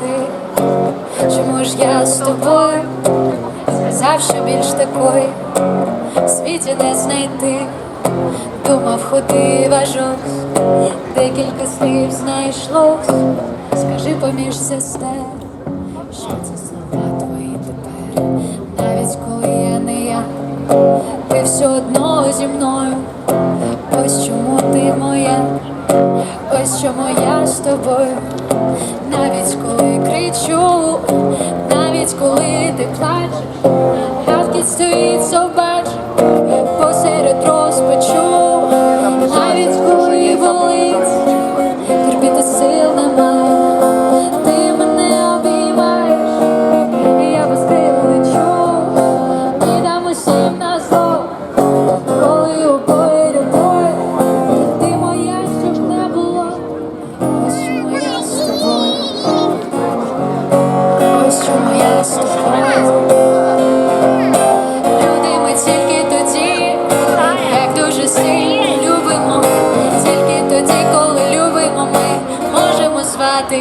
ти? Чому ж я з тобою? Сказав, що більш такої в світі не знайти. Думав, ходив аж декілька слів знайшлось. Скажи поміж сестер, що це слова твої тепер, навіть коли я не я, ти все одно зі мною. Ось чому ти моя, ось чому я з тобою, навіть коли кричу, навіть коли ти плачеш, гавкіт стоїть собач,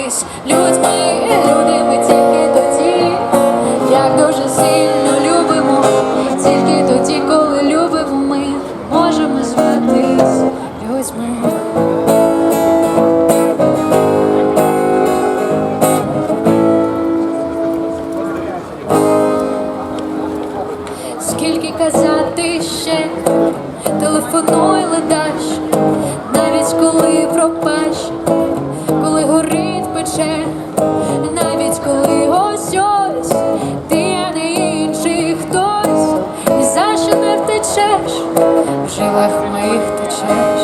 зватись людьми. Люди ми тільки тоді, як дуже сильно любимо. Тільки тоді, коли любимо, ми можемо зватись людьми. Скільки казати ще, телефонуй ледаш, навіть коли пропаш, не в жилах моїх течеш,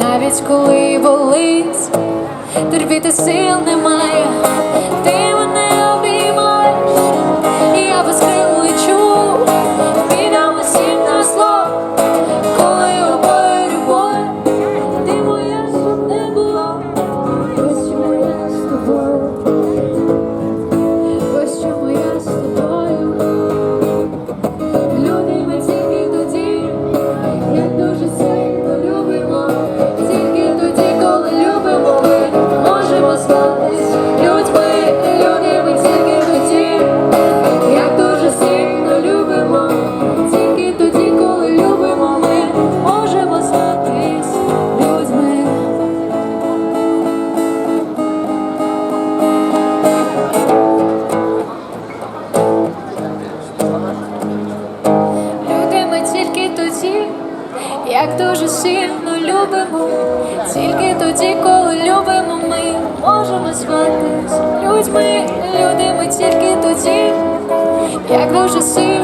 навіть коли болить, терпіти сил немає, як дуже сильно любимо, тільки тоді, коли любимо, ми можемо зватись людьми. Люди ми тільки тоді, як дуже сильно